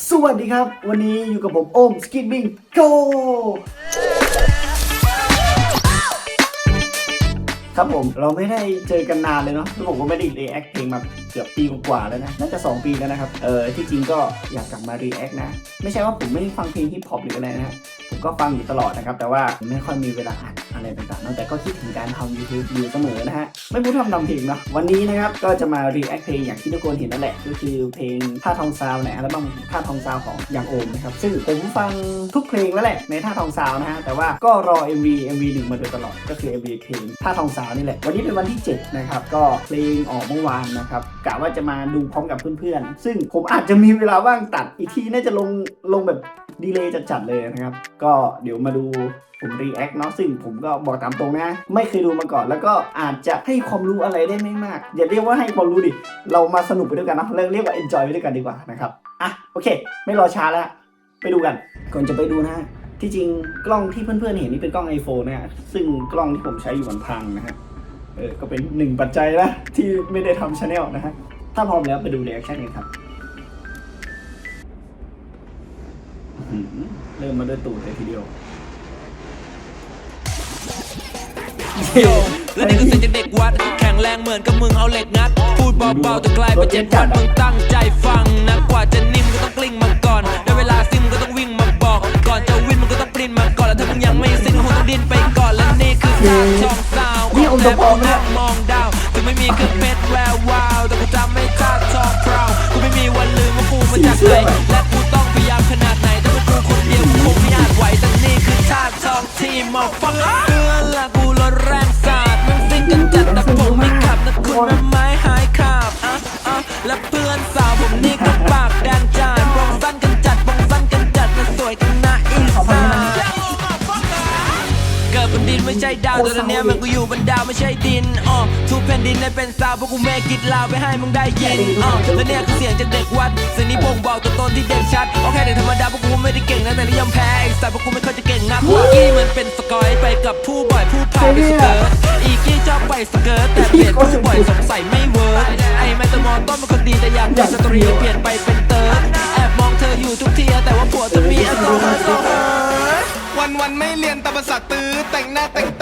สวัสดีครับ วันนี้อยู่กับผมโอมสกิดบิงโกครับผมเราไม่ได้เจอกันนานเลยเนาะแล้วผมก็ไม่ได้รีแอคเพลงมาเกือบปีกว่าแล้วนะ น่าจะ 2 ปีแล้วนะครับ เออที่จริงก็อยากกลับมารีแอคนะ ไม่ใช่ว่าผมไม่ฟังเพลงฮิปฮอปหรืออะไรนะ ก็ฟังอยู่ตลอดนะครับ แต่ว่าไม่ค่อยมีเวลาอัดอะไรต่างๆนอะแต่ก็คิดถึงการทำ YouTube อยู่เสมอนะฮะ ไม่พูดทำนำเพลงเนาะวันนี้นะครับ ก็จะมารีแอคเพลงอย่างที่ทุกคนเห็นนั่นแหละ ก็คือเพลงท่าทองซาวในอัลบั้มท่าทองซาวของยังโอมนะครับซึ่งผมฟังทุกเพลงแล้วแหละในท่าทองซาวนะฮะแต่ว่าก็รอ MV MV หนึ่งมาโดยตลอดก็คือ MV เพลงท่าทองซาวนี่แหละ วันนี้เป็นวันที่ 7 นะครับ ก็เพลงออกเมื่อวานนะครับกะว่าจะมาดูพร้อมกับเพื่อนๆ ซึ่งผมอาจจะมีเวลาว่างตัดอีกทีน่าจะลงลงแบบ ดีเลย์จัดๆเลยนะครับ ก็เดี๋ยวมาดูผมรีแอคเนาะซึ่งผมก็บอกตามตรงนะ ไม่เคยดูมาก่อน แล้วก็อาจจะให้ความรู้อะไรได้ไม่มาก อย่าเรียกว่าให้ความรู้ดิ เรามาสนุกไปด้วยกันเนาะเรียกเรียกว่า enjoy ไปด้วยกันดีกว่านะครับอะโอเค ไม่รอช้าแล้วไปดูกันก่อนจะไปดูนะที่จริงกล้องที่เพื่อนๆเห็นนี่เป็นกล้อง iPhone นะฮะซึ่งกล้องที่ผมใช้อยู่มันพังนะฮะเออก็เป็นหนึ่งปัจจัยนะที่ไม่ได้ทำชาแนลนะฮะถ้าพร้อมแล้วไปดูรีแอคชั่นกันครับ เริ่มมาด้วยตูดเลยทีเดียวโยและนี่ก็เสียงจากเด็กวัด แข็งแรงเหมือนกับมึงเอาเหล็กงัด พูดเบาๆแต่กลายเป็นเจ็ดวัดมึงตั้งใจฟังนะกว่าจะนิ่มก็ต้องกลิ้งมาก่อนได้เวลาซิมก็ต้องวิ่งมาบอก ก่อนจะวิ่งมันก็ต้องปรินมาก่อน แล้วถ้ามึงยังไม่สิ้นก็คงต้องดิ้นไปก่อน และนี่คือทางช่องซาวนี่องค์แม่สปองเนี่ยมองดาวถึงไม่มีเครื่องเพชรแวว มาฟังเพื่อนละกูรถแรงสาดมันซิ่งกันจัดแต่ผมไม่ เป็นสาวเพราะกูแม่กิดลาวไปให้มึงได้ยินอ๋อและเนี่ยคือเสียงจากเด็กวัดเสียงนี้บ่งบอกตัวตนที่เด่นชัดโอเคเด็กธรรมดาเพราะกูไม่ได้เก่งนะแต่นิยมแพ้ไอ้สายเพราะกูไม่ค่อยจะเก่งนักอีกี้มันเป็นสกอยไปกับผู้บ่อยผู้พายไปสเกิร์ตอีกี้ชอบไปสเกิร์ตแต่เปลี่ยนผู้บ่อยสงสัยไม่เวิร์กไอ้แมตมอนต้นเป็นคนดีแต่อยากเป็นสตรีเปลี่ยนไปเป็นเติร์ดแอบมองเธออยู่ทุกทีแต่ว่าผัวเธอมีอโซฮาโซฮาวันวันๆไม่เรียนตามภาษาตื้อแต่งหน้าแต่งต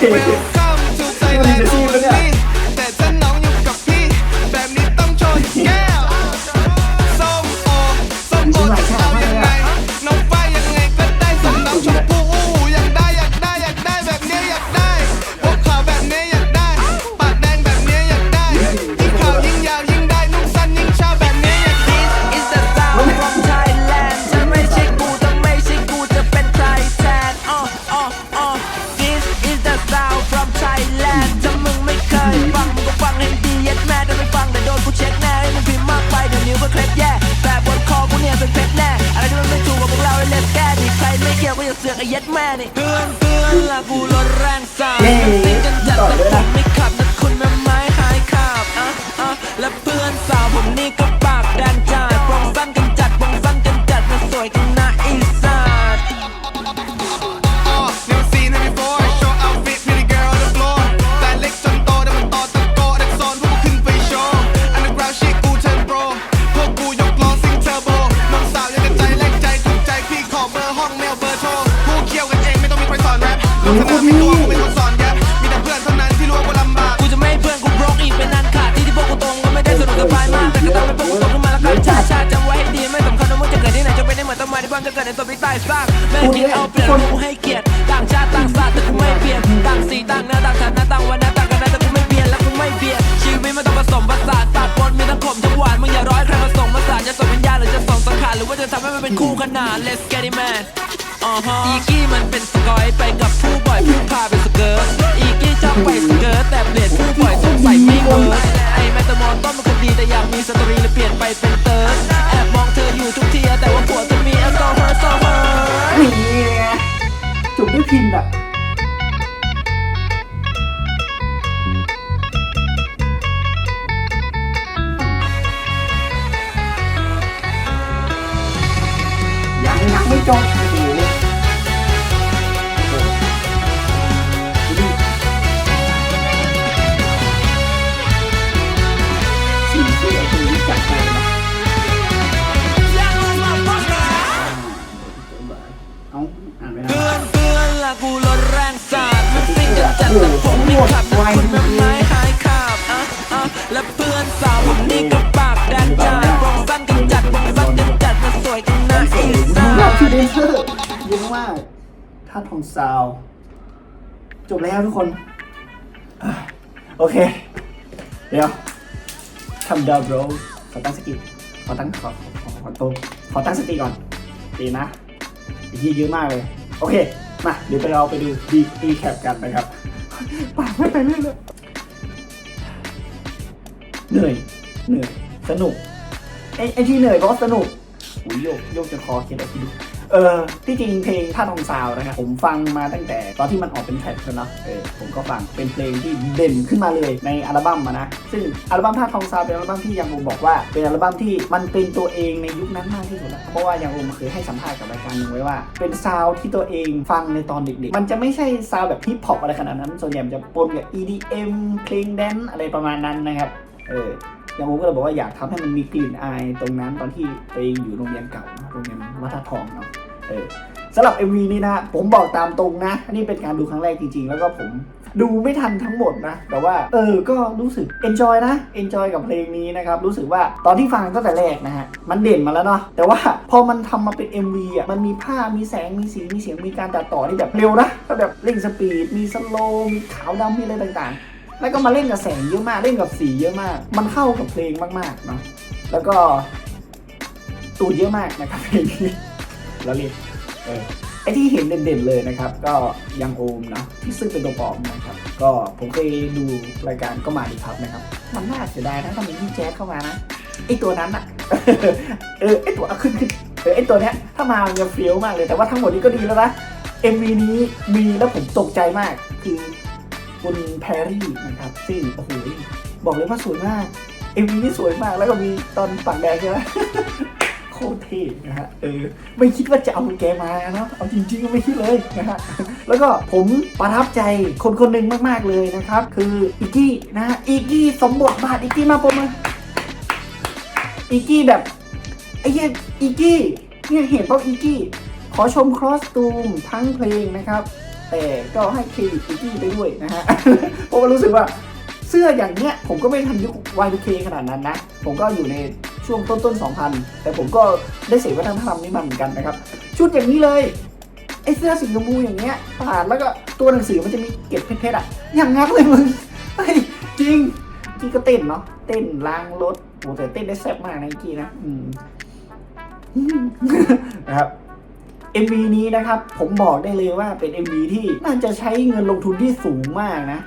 เย้ ย่าเสือกไอ้เย็ดแม่นี่เพื่อนเพื่อนละกูรถแรงสายมันซิ่งกันจัดแต่ผมไม่ขับนะคุณน้ำไม้หายขาบอะอะและเพื่อนสาวผมนี่านก็เกิดในตัวพี่ใต้างแม่คิดเอาเปรียนกูให้เกียรติต่างชาติต่างศาสตร์แต่กูไม่เปลี่ยนต่างสีต่างหน้าต่างฐานะต่างวันนะต่างกันนะแต่กูไม่เปลี่ยนและกูไม่เปลี่ยนชีวิตมันต้องผสมผสานตัดปนมีทั้งขมทั้งหวานมึงอย่าร้อยใครผสมาสานจะส่งวิญญาณหรือจะส่งสังขารหรือว่าจะทำให้มันเป็นคู่ขนาน Let's get it man อ๋อฮะอีกี้มันเป็นสกอยไปกับผู้บ่อยผู้พาไปสเกิร์ตอีกี้ชอบไปสเกิร์ตแต่เปลี่ยนผู้บ่อยสงสัยไม่เวิร์กไอ้แมตตามอนต้นมันคนดีแต่อยากมีสตรีเลยเปลี่ยนไปเป็นเติร์ดแอบมองเธออยู่ทุกทีแต่ว่าผัวเธอมีแอลกอฮอล์โซฮอล์นี่ไงจุกด้วยพินอะยังยังไม่จบ ท่าทองซาวด์จบแล้วทุกคนอะโอเค เดี๋ยวทำดาวโบรขอตั้งสติขอตั้งขอขอขอตัวขอตั้งสติก่อนดีนะเยอะเยอะมากเลย โอเค มาเดี๋ยวไปเราไปดูดีดีแคปกันนะครับปากไม่ไปเรื่อยเลยเหนื่อยเหนื่อยสนุกไอ้ไอ้ที่เหนื่อยเพราะสนุกอุ้ยโยกโยกจะคอเขียนอะไรที่ดู เออที่จริงเพลงท่าทองซาวนะครับผมฟังมาตั้งแต่ตอนที่มันออกเป็นแท็กแล้วเนาะเออผมก็ฟังเป็นเพลงที่เด่นขึ้นมาเลยในอัลบั้มนะซึ่งอัลบั้มท่าทองซาวเป็นอัลบั้มที่ยังโอมบอกว่าเป็นอัลบั้มที่มันเป็นตัวเองในยุคนั้นมากที่สุดแล้วเพราะว่ายังโอมเคยให้สัมภาษณ์กับรายการหนึ่งไว้ว่า เป็นซาวที่ตัวเองฟังในตอนเด็กๆ มันจะไม่ใส่ซาวแบบฮิปฮอปอะไรขนาดนั้น ส่วนใหญ่มันจะปนกับ EDM เพลงแดนซ์อะไรประมาณนั้นนะครับ เออย่างผมก็เลยบอกว่าอยากทำให้มันมีกลิ่นอายตรงนั้นตอนที่ตัวเองอยู่โรงเรียนเก่าโรงเรียนวัฒนทองเนาะ เออสำหรับ MV นี้นะผมบอกตามตรงนะอันนี้เป็นการดูครั้งแรกจริงๆ แล้วก็ผมดูไม่ทันทั้งหมดนะ แต่ว่าเออ ก็รู้สึก enjoy นะ enjoy กับเพลงนี้นะครับ รู้สึกว่าตอนที่ฟังตั้งแต่แรกนะฮะ มันเด่นมาแล้วเนาะ แต่ว่าพอมันทำมาเป็น MV อะ มันมีภาพ มีแสง มีสี มีเสียง มีการตัดต่อที่แบบเร็วนะ ก็แบบเร่งสปีด มีสโลว์มีขาวดำมีอะไรต่างๆ แล้วก็มาเล่นกับแสงเยอะมาก เล่นกับสีเยอะมาก มันเข้ากับเพลงมากๆเนาะ แล้วก็ตูดเยอะมากนะครับเพลงนี้ แล้วเรียกเออไอที่เห็นเด่นๆเลยนะครับ ก็ยังโอมนะที่ซึ่งเป็นตัวปลอมนะครับ ก็ผมเคยดูรายการก็มาดีครับนะครับมันน่าเสียดายนะถ้ามีพี่แจ๊คเข้ามานะไอตัวนั้นอะเออไอตัวขึ้นขึ้นเออไอตัวเนี้ยถ้ามามันจะเฟี้ยวมากเลยแต่ว่าทั้งหมดนี้ก็ดีแล้วนะ MV นี้มีแล้วผมตกใจมากคือคุณแพรรี่นะครับซึ่งโอ้โหบอกเลยว่าสวยมาก MV นี่สวยมากแล้วก็มีตอนปากแดงใช่ไหม ตรเท่นะฮะเออไม่คิดว่าจะเอาแกมาเนาะเอาจริงๆก็ไม่คิดเลยนะฮะแล้วก็ผมประทับใจคนคนหนึ่งมากๆเลยนะครับ คืออีกกี้นะฮะอีกกี้สมบทบาทอีกกี้มาปมมืออีกกี้แบบไอ้เหี้ยอีกกี้เนี่ยเห็นเพราะอีกกี้ขอชมครอสตูมทั้งเพลงนะครับ แต่ก็ให้เครดิตอีกกี้ไปด้วยนะฮะเพราะว่ารู้สึกว่าเสื้ออย่างเนี้ยผมก็ไม่ทันยุค Y2K ขนาดนั้นนะ ผมก็อยู่ใน ช่วงต้นต้น2000 แต่ผมก็ได้เสพวัฒนธรรมนี้มาเหมือนกันนะครับ ชุดอย่างนี้เลยไอ้เสื้อสีชมพูอย่างเงี้ยผ่านแล้วก็ตัวหนังสือมันจะมีเก็บเพชรๆอะ อย่างงั้นเลยมึงเฮ้จริงกี้ก็เต้นเนาะเต้นล้างรถโอ้แต่เต้นได้แซ่บมากนะไอ้กี้นะอืมนะครับ MV นี้นะครับ ผมบอกได้เลยว่าเป็น MV ที่น่าจะใช้เงินลงทุนที่สูงมากนะ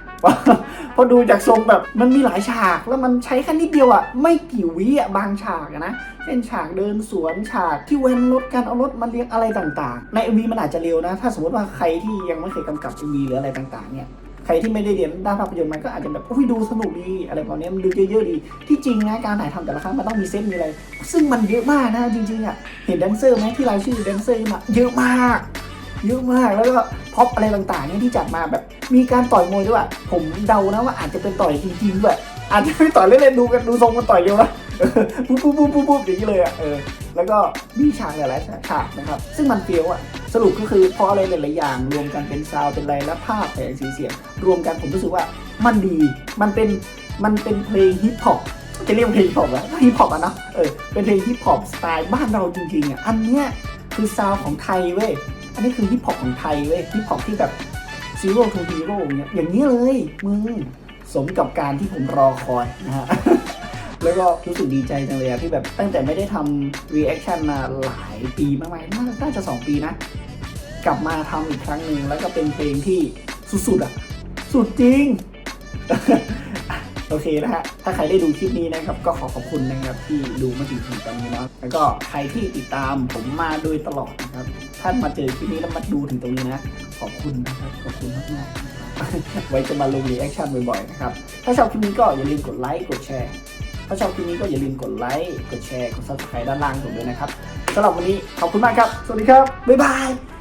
พราะดูจากทรงแบบมันมีหลายฉากแล้วมันใช้แค่นิดเดียวอะ่ะไม่กี่วิอะ่ะบางฉากอะนะเช่นฉากเดินสวนฉากที่เว้นรถการเอารถมาเลี้ยงอะไรต่างๆ ใน MV มันอาจจะเร็วนะ ถ้าสมมติว่าใครที่ยังไม่เคยกำกับ MV หรืออะไรต่างๆเนี่ยใครที่ไม่ได้เรียนด้านภาพยนตร์มันก็อาจจะแบบโอ้ยดูสนุกดีอะไรแบบนี้มันดูเยอะๆดี ที่จริงนะการถ่ายทำแต่ละครั้งมันต้องมีเซตมีอะไร ซึ่งมันเยอะมากนะจริงๆอะเห็นแดนเซอร์ไหมที่รายชื่อแดนเซอร์มาเยอะมาก เยอะมากแล้วก็พ็อปอะไรต่างๆเนี่ยที่จัดมาแบบมีการต่อยมวยด้วยผมเดานะว่าอาจจะเป็นต่อยจริงๆด้วยอาจจะไม่ต่อยเล่นๆดูกันดูทรงมันต่อยเดียวนะปุ๊บปุ๊บปุ๊บปุ๊บปุ๊บอย่างนี้เลยอะเออแล้วก็มีฉากหลายๆฉากนะครับ ซึ่งมันเฟี้ยวอะสรุปก็คือพออะไรหลายๆอย่าง รวมกันเป็นซาวเป็นอะไรและภาพแสงสีเสียงรวมกันผมรู้สึกว่ามันดีมันเป็นมันเป็นเพลงฮิปฮอปจะเรียกว่าเพลงฮิปฮอปอะฮิปฮอปอะเนาะเออเป็นเพลงฮิปฮอปสไตล์บ้านเราจริงๆอะอันเนี้ยคือซาวของไทยเว้ย อันนี้คือฮิปฮอปของไทยเว้ยฮิปฮอปที่แบบซีโร่ทูฮีโร่เนี่ยอย่างนี้เลยมึงสมกับการที่ผมรอคอยนะฮะแล้วก็รู้สึกดีใจจังเลยอะที่แบบตั้งแต่ไม่ได้ทำรีแอคชั่นมาหลายปีมากๆน่าน่าจะ 2 ปีนะ กลับมาทำอีกครั้งหนึ่งแล้วก็เป็นเพลงที่สุดๆอะสุดจริง โอเคนะฮะ ถ้าใครได้ดูคลิปนี้นะครับ ก็ขอขอบคุณนะครับที่ดูมาถึงถึงตอนนี้นะแล้วก็ใครที่ติดตามผมมาโดยตลอดนะครับถ้านมาเจอคลิปนี้แล้วมาดูถึงตรงนี้นะ ขอบคุณนะครับ ขอบคุณมากๆนะครับไว้จะมาลงรีแอคชั่นบ่อยๆนะครับ ถ้าชอบคลิปนี้ก็อย่าลืมกดไลค์ กดแชร์ ถ้าชอบคลิปนี้ก็อย่าลืมกดไลค์ กดแชร์ กด subscribe ด้านล่างผมด้วยนะครับสำหรับวันนี้ขอบคุณมากครับ สวัสดีครับ บ๊ายบาย